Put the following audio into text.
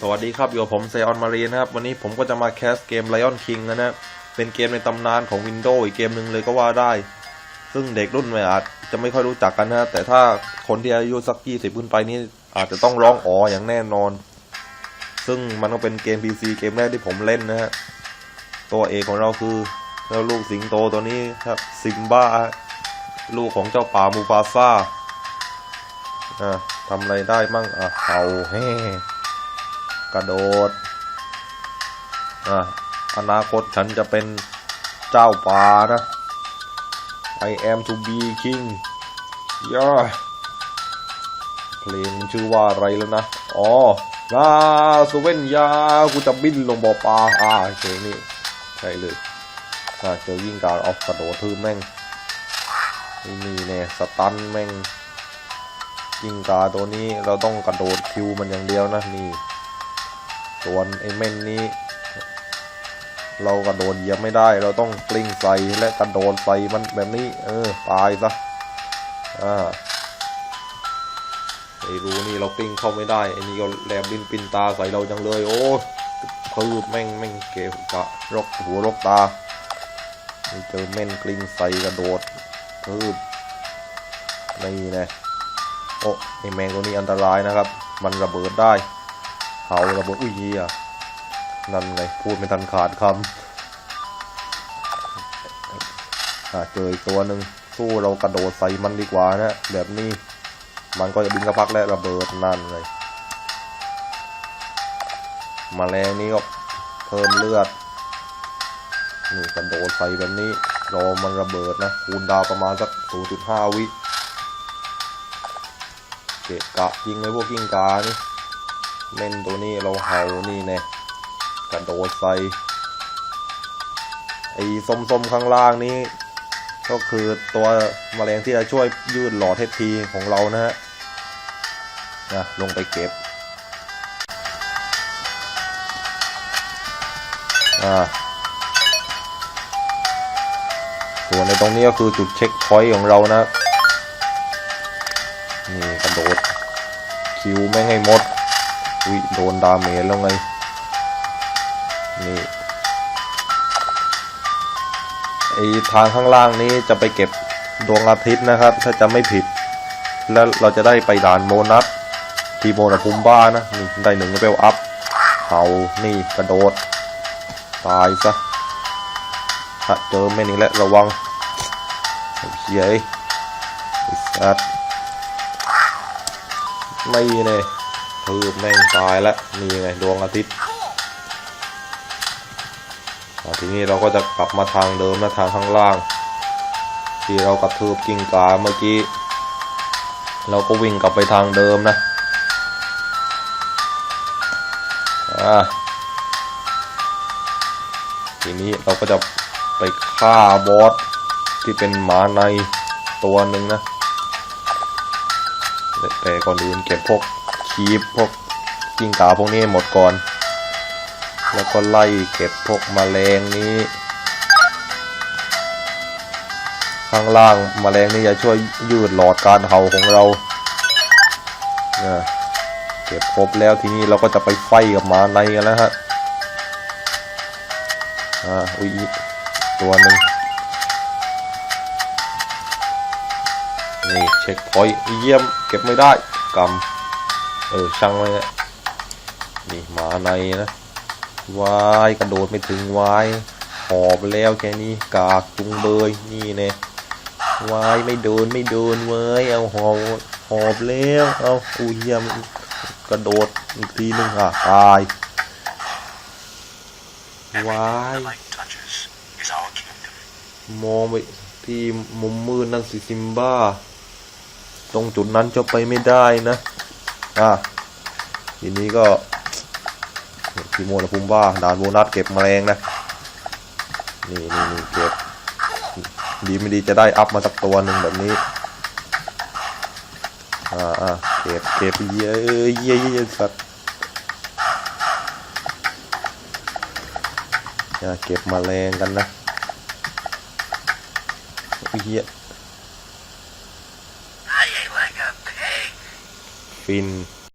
สวัสดีครับ อยู่กับผมไซออนมารีนะครับ วันนี้ผมก็จะมาแคสเกม Lion King นะครับเป็นเกมในตำนานของ Windows อีกเกมหนึ่งเลยก็ว่าได้ ซึ่งเด็กรุ่นใหม่อาจจะไม่ค่อยรู้จักกันนะแต่ถ้าคนที่อายุสัก20ขึ้นไปนี่อาจจะต้องร้องอ๋ออย่างแน่นอน ซึ่งมันก็เป็นเกม PC เกมแรกที่ผมเล่นนะฮะตัวเอกของเราคือเจ้าลูกสิงโตตัวนี้ครับซิมบ้าลูกของเจ้าป่ามูฟาซ่าอ่าทำอะไรได้มั่งอะเห่าแฮ่ กระโดดอะอนาคตฉันจะเป็นเจ้าป่านะ I am to be king ย่าเพลงชื่อว่าอะไรแล้วนะ อ๋อลาสเวนยา กูจะบินลงบ่อปลาอ่าเพลงนี้ใช่เลยอ่าเจอยิ่งการออฟกระโดดทือแม่งนี่แน่สตันแม่งยิ่งกาตัวนี้เราต้องกระโดดคิวมันอย่างเดียวนะนี่ ส่วนไอ้เม่นนี้ เรากระโดดเหยียบไม่ได้ เราต้องกลิ้งใส่และกระโดดใส่มันแบบนี้ เออตายซะอ่าไอ้รูนี่เรากลิ้งเข้าไม่ได้ไอ้นี่ก็แลบลิ้นปินตาใส่เราจังเลย โอ้คือแม่งแม่งเกะกะรกหัวรกตาเจอเม่นกลิ้งใส่กระโดดคือนี่นะโอ้ไอ้แมงตัวนี้อันตรายนะครับ มันระเบิดได้ เขาระเบิดอุ้ยเหี้ยนั่นไงพูดไม่ทันขาดคำเจออีกตัวหนึ่งสู้เรากระโดดใส่มันดีกว่านะแบบนี้มันก็จะบินกระพักและระเบิดนั่นเลยมแมลงนี้ก็เพิ่มเลือด นี่กระโดดใส่แบบนี้รอมันระเบิดนะ คูณดาวประมาณสัก 0.5 วิเกะกะยิงไอ้พวกกิ้งกานี่ เล่นตัวนี้เราเห่านี่แน่กระโดดใส่ไอ้ส้มๆข้างล่างนี้ ก็คือตัวแมลงที่จะช่วยยืดหลอดเททีของเรานะฮะนะลงไปเก็บอ่าส่วนในตรงนี้ก็คือจุดเช็คพอยต์ของเรานะ นี่กระโดดคิวไม่ให้หมด วิโดนดาเมจแล้วไง นี่ไอทางข้างล่างนี้จะไปเก็บดวงอาทิตย์นะครับ ถ้าจะไม่ผิด แล้วเราจะได้ไปด่านโบนัสทีโมนาพุมบ้านะนี่ได้หนึ่งเลเวลอัพเขานี่กระโดด ตายซะถ้าเจอแม่นี่แหละระวังเฮ้ยไอ้สัตว์ไม่เลย ทืบแม่งตายแล้วนี่ไงดวงอาทิตย์ทีนี้เราก็จะกลับมาทางเดิมนะทางข้างล่าง ที่เรากระทืบกิ่งกาเมื่อกี้ เราก็วิ่งกลับไปทางเดิมนะอ่าทีนี้เราก็จะไปฆ่าบอสที่เป็นหมาในตัวหนึ่งนะแต่ก่อนอื่นเก็บพวก คีบพวกกิ้งก่าพวกนี้หมดก่อน แล้วก็ไล่เก็บพวกแมลงนี้ ข้างล่างแมลงนี่จะช่วยยืดหลอดการเห่าของเรานะเก็บครบแล้วทีนี้เราก็จะไปไฟกับหมาในกันแล้วฮะอ่าอุ้ยอีตัวหนึ่งนี่เช็คพอยต์เยี่ยมเก็บไม่ได้กำ เออช่างไว้นะนี่หมาในนะวายกระโดดไม่ถึงวายหอบแล้วแค่นี้กากจุงเบยนี่เนี่ยวายไม่โดนไม่โดนเว้ยเอาหอบหอบแล้วเอาอุ้ยเยี่ยมกระโดดอีกทีหนึงอะตายวายมองไปที่มุมมืดนั่นสิซิมบ้า ตรงจุดนั้นจะไปไม่ได้นะ อะ ทีนี้ก็ทีโมนะพุมบ้าด่านโบนัสเก็บแมลงนะ นี่นี่นี่เก็บ ดีไม่ดีจะได้อัพมาสักตัวหนึ่งแบบนี้ อ่าอ่าเก็บเก็บเยอะเยอะเยอะสัตว์อ่าเก็บแมลงกันนะเฮีย I ate like a pig. ฟิน